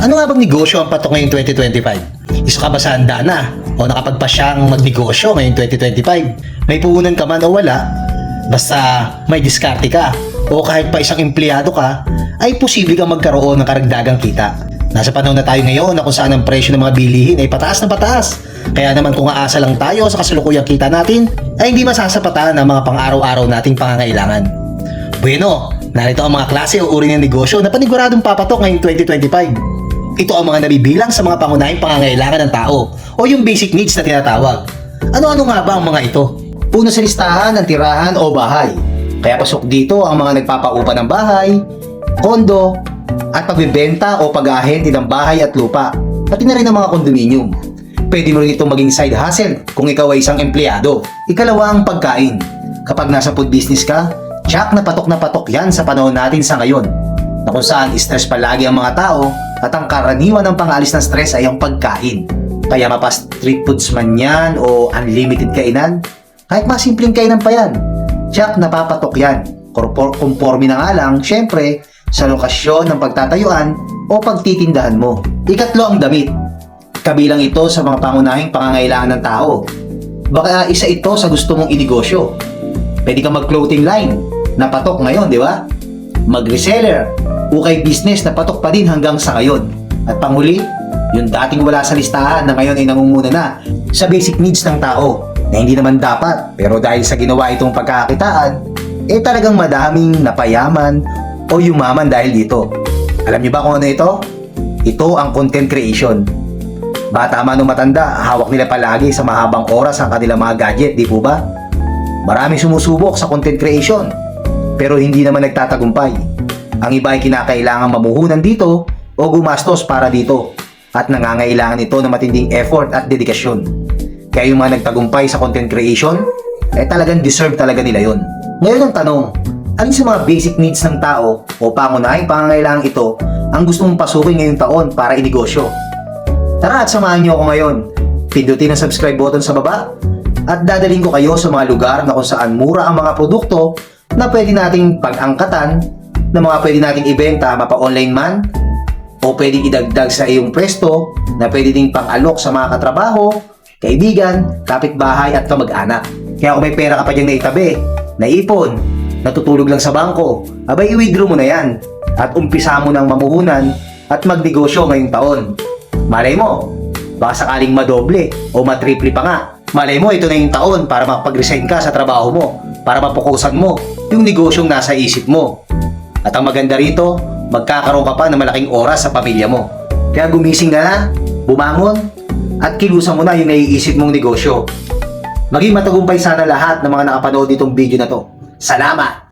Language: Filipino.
Ano nga bang negosyo ang patok ngayong 2025? Isa ka ba sa handa na? O nakapagpasyang magnegosyo ngayong 2025? May puhunan ka man o wala, basta may diskarte ka o kahit pa isang empleyado ka, ay posible kang magkaroon ng karagdagang kita. Nasa panahon na tayo ngayon na kung saan ang presyo ng mga bilihin ay pataas na pataas. Kaya naman kung aasa lang tayo sa kasalukuyang kita natin, ay hindi masasapatan ang mga pang-araw-araw nating pangangailangan. Bueno, narito ang mga klase o uri ng negosyo na paniguradong papatok ngayong 2025. Ito ang mga nabibilang sa mga pangunahing pangangailangan ng tao o yung basic needs na tinatawag. Ano-ano nga ba ang mga ito? Una sa listahan ang tirahan o bahay. Kaya pasok dito ang mga nagpapaupa ng bahay, kondo, at pagbibenta o pag-ahente ng bahay at lupa, pati na rin ang mga kondominium. Pwede mo rin itong maging side hustle kung ikaw ay isang empleyado. Ikalawa ang pagkain. Kapag nasa food business ka, tsak na patok na patok yan sa panahon natin sa ngayon. Na kung saan stress palagi ang mga tao at ang karaniwan ng pangalis ng stress ay ang pagkain. Kaya mapa street foods man yan o unlimited kainan, kahit mas simpleng kainan pa yan, tsak napapatok yan. Conforme na nga lang, syempre, sa lokasyon ng pagtatayuan o pagtitindahan mo. Ikatlo ang damit. Kabilang ito sa mga pangunahing pangangailangan ng tao. Baka isa ito sa gusto mong inegosyo. Pwede kang mag-clothing line na patok ngayon, di ba? Mag-reseller, ukay business na patok pa din hanggang sa ngayon. At panghuli, yung dating wala sa listahan na ngayon ay nangunguna na sa basic needs ng tao na hindi naman dapat pero dahil sa ginawa itong pagkakakitaan, eh talagang madaming napayaman o yumaman dahil dito. Alam niyo ba kung ano ito? Ito ang content creation. Bata man o matanda, hawak nila palagi sa mahabang oras ang kanilang mga gadget, di po ba? Maraming sumusubok sa content creation, pero hindi naman nagtatagumpay. Ang iba ay kinakailangan mamuhunan dito o gumastos para dito at nangangailangan ito ng matinding effort at dedikasyon. Kaya yung mga nagtagumpay sa content creation, eh talagang deserve talaga nila yon. Ngayon ang tanong, alin sa mga basic needs ng tao o pangunahing pangangailangan ito ang gusto mong pasukin ngayong taon para inegosyo? Tara at samahan niyo ako ngayon. Pindutin ang subscribe button sa baba at dadaling ko kayo sa mga lugar na kung saan mura ang mga produkto na pwede nating pag-angkatan, na mga pwede nating ibenta mapa-online man o pwedeng idagdag sa iyong pwesto na pwede ding pang-alok sa mga katrabaho, kaibigan, kapitbahay at kamag-anak. Kaya kung may pera ka pa dyan naitabi, naipon, natutulog lang sa bangko, abay i-withdraw mo na yan at umpisa mo ng mamuhunan at magnegosyo ngayong taon. Malay mo, baka sakaling madoble o matriple pa nga. Malay mo, ito na yung taon para makapag-resign ka sa trabaho mo, para mapukusan mo yung negosyong nasa isip mo. At ang maganda rito, magkakaroon ka pa ng malaking oras sa pamilya mo. Kaya gumising ka na, bumangon, at kilusan mo na yung naiisip mong negosyo. Maging matagumpay sana lahat ng mga nakapanood nitong video na to. Salamat!